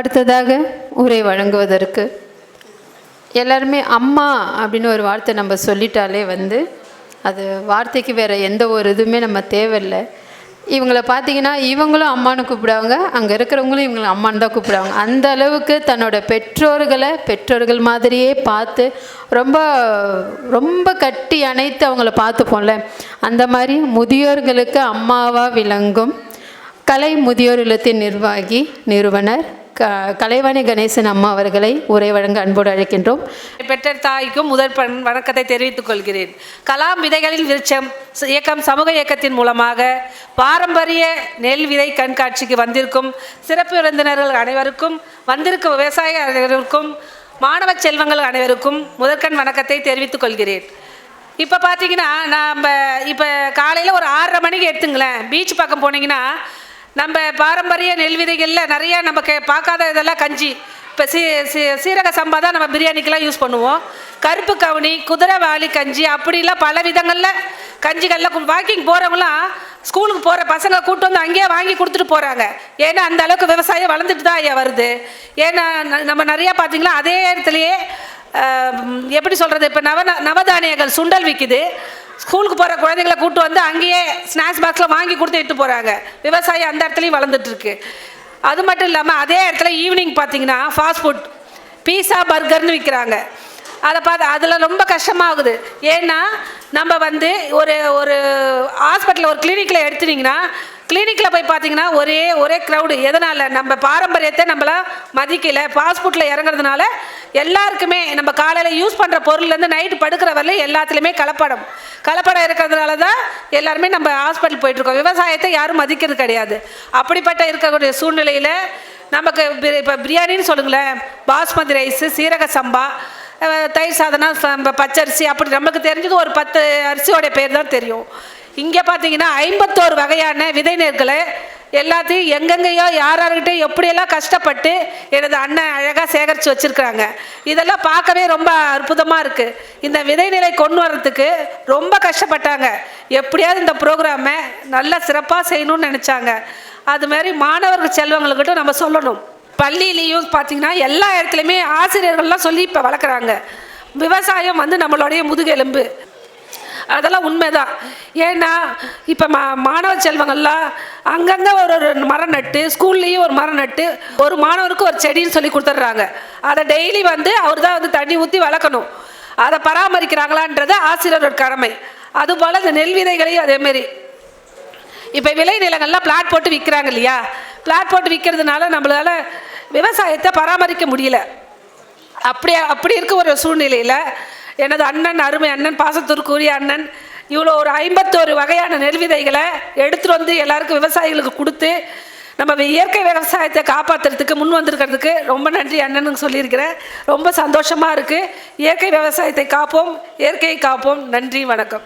அடுத்ததாக உரை வழங்குவதற்கு. எல்லாருமே அம்மா அப்படின்னு ஒரு வார்த்தை நம்ம சொல்லிட்டாலே வந்து அது வார்த்தைக்கு வேறு எந்த ஒரு இதுவுமே நம்ம தேவையில்லை. இவங்களை பார்த்தீங்கன்னா இவங்களும் அம்மானு கூப்பிடுவாங்க அங்கே இருக்கிறவங்களும் இவங்களை அம்மான்னு தான் கூப்பிடுவாங்க. அந்த அளவுக்கு தன்னோட பெற்றோர்களை பெற்றோர்கள் மாதிரியே பார்த்து ரொம்ப ரொம்ப கட்டி அணைத்து அவங்கள பார்த்துப்போம்ல. அந்த மாதிரி முதியோர்களுக்கு அம்மாவாக விளங்கும் கலை முதியோர் இல்லத்தின் நிர்வாகி நிறுவனர் க கலைவாணி கணேசன் அம்மா அவர்களை உரை வழங்க அன்போடு அழைக்கின்றோம். பெற்ற தாய்க்கும் முதற் பண் வணக்கத்தை தெரிவித்துக் கொள்கிறேன். கலாம் விதைகளின் விருட்சம் இயக்கம் சமூக இயக்கத்தின் மூலமாக பாரம்பரிய நெல் விதை கண்காட்சிக்கு வந்திருக்கும் சிறப்பு விருந்தினர்கள் அனைவருக்கும் வந்திருக்கும் விவசாய அனைவருக்கும் மாணவ செல்வங்கள் அனைவருக்கும் முதற்கண் வணக்கத்தை தெரிவித்துக் கொள்கிறேன். இப்போ பார்த்தீங்கன்னா நம்ம இப்போ காலையில் ஒரு ஆறரை மணிக்கு எடுத்துங்களேன். பீச் பக்கம் போனீங்கன்னா நம்ம பாரம்பரிய நெல் விதைகளில் நிறைய நமக்கு பார்க்காத இதெல்லாம் கஞ்சி. இப்போ சீ சீ சீரக சம்பா தான் நம்ம பிரியாணிக்கெல்லாம் யூஸ் பண்ணுவோம். கருப்பு கவுனி குதிரைவாளி கஞ்சி அப்படிலாம் பல விதங்களில் கஞ்சிகளில் வாக்கிங் போகிறவங்களாம் ஸ்கூலுக்கு போகிற பசங்க கூட்டு வந்து அங்கேயே வாங்கி கொடுத்துட்டு போகிறாங்க ஏன்னா அந்த அளவுக்கு விவசாயம் வளர்ந்துட்டு தான் ஐயா வருது. ஏன்னா ந- நம்ம நிறையா பார்த்தீங்களா அதே இடத்துலையே எப்படி சொல்கிறது இப்போ நவ நவதானியங்கள் சுண்டல் விற்கிது ஸ்கூலுக்கு போகிற குழந்தைங்களை கூட்டு வந்து அங்கேயே ஸ்நாக்ஸ் பாக்ஸில் வாங்கி கொடுத்து இட்டு போகிறாங்க விவசாயம் அந்த இடத்துலையும் வளர்ந்துட்டுருக்கு அது மட்டும் இல்லாமல் அதே இடத்துல ஈவினிங் பார்த்தீங்கன்னா ஃபாஸ்ட் ஃபுட் பீஸா பர்கர்னு விற்கிறாங்க அதை பார்த்து அதில் ரொம்ப கஷ்டமாகுது. ஏன்னா நம்ம வந்து ஒரு ஒரு ஹாஸ்பிட்டலில் ஒரு கிளினிக்கில் எடுத்துட்டிங்கன்னா கிளினிக்கில் போய் பார்த்தீங்கன்னா ஒரே ஒரே க்ரௌடு எதனால்? நம்ம பாரம்பரியத்தை நம்மள மதிக்கலை. ஃபாஸ்ட் ஃபுட்டில் இறங்குறதுனால எல்லாருக்குமே நம்ம காலையில் யூஸ் பண்ணுற பொருள்லேருந்து நைட்டு படுக்கிற வரலையும் எல்லாத்துலேயுமே கலப்படம். கலப்படம் இருக்கிறதுனால தான் எல்லாருமே நம்ம ஹாஸ்பிட்டல் போயிட்டுருக்கோம் விவசாயத்தை யாரும் மதிக்கிறது கிடையாது. அப்படிப்பட்ட இருக்கக்கூடிய சூழ்நிலையில் நமக்கு இப்போ பிரியாணின்னு சொல்லுங்களேன். பாஸ்மதி ரைஸு சீரக சம்பா தயிர் சாதனம் பச்சரிசி அப்படி நமக்கு தெரிஞ்சது ஒரு பத்து அரிசியோட பேர் தான் தெரியும். இங்கே பார்த்தீங்கன்னா ஐம்பத்தோரு வகையான விதைநெற்களை எல்லாத்தையும் எங்கெங்கேயோ யார் யார்கிட்ட எப்படியெல்லாம் கஷ்டப்பட்டு எனது அண்ணன் அழகாக சேகரித்து வச்சுருக்குறாங்க. இதெல்லாம் பார்க்கவே ரொம்ப அற்புதமாக இருக்குது இந்த விதைநிலை கொண்டு வர்றதுக்கு ரொம்ப கஷ்டப்பட்டாங்க. எப்படியாவது இந்த ப்ரோக்ராமை நல்லா சிறப்பாக செய்யணும்னு நினச்சாங்க. அது மாதிரி மாணவர்கள் செல்வங்களுக்கிட்ட நம்ம சொல்லணும். பள்ளியிலையும் பார்த்தீங்கன்னா எல்லா இடத்துலையுமே ஆசிரியர்கள்லாம் சொல்லி இப்போ வளர்க்குறாங்க. விவசாயம் வந்து நம்மளுடைய முதுகெலும்பு. அதெல்லாம் உண்மைதான். ஏன்னா இப்போ மா மாணவ செல்வங்கள்லாம் அங்கங்கே ஒரு ஒரு மரம் நட்டு ஸ்கூல்லேயும் ஒரு மரம் நட்டு ஒரு மாணவருக்கு ஒரு செடின்னு சொல்லி கொடுத்துட்றாங்க. அதை டெய்லி வந்து அவர் தான் வந்து தண்ணி ஊற்றி வளர்க்கணும். அதை பராமரிக்கிறாங்களான்றது ஆசிரியரோட கடமை. அதுபோல் இந்த நெல் விதைகளையும் அதேமாரி இப்போ விளை நிலங்கள்லாம் பிளாட் போட்டு விற்கிறாங்க இல்லையா? பிளாட் போட்டு விற்கிறதுனால நம்மளால விவசாயத்தை பராமரிக்க முடியல. அப்படி அப்படி இருக்க ஒரு சூழ்நிலையில் எனது அண்ணன் அருமை அண்ணன் பாசத்திற்குரிய அண்ணன் இவ்வளோ ஒரு ஐம்பத்தோரு வகையான நெல் விதைகளை எடுத்துகிட்டு வந்து எல்லாருக்கும் விவசாயிகளுக்கு கொடுத்து நம்ம இயற்கை விவசாயத்தை காப்பாற்றுறதுக்கு முன் வந்திருக்கிறதுக்கு ரொம்ப நன்றி அண்ணனுக்கு சொல்லியிருக்கிறேன். ரொம்ப சந்தோஷமாக இருக்குது இயற்கை விவசாயத்தை காப்போம் இயற்கையை காப்போம். நன்றி வணக்கம்.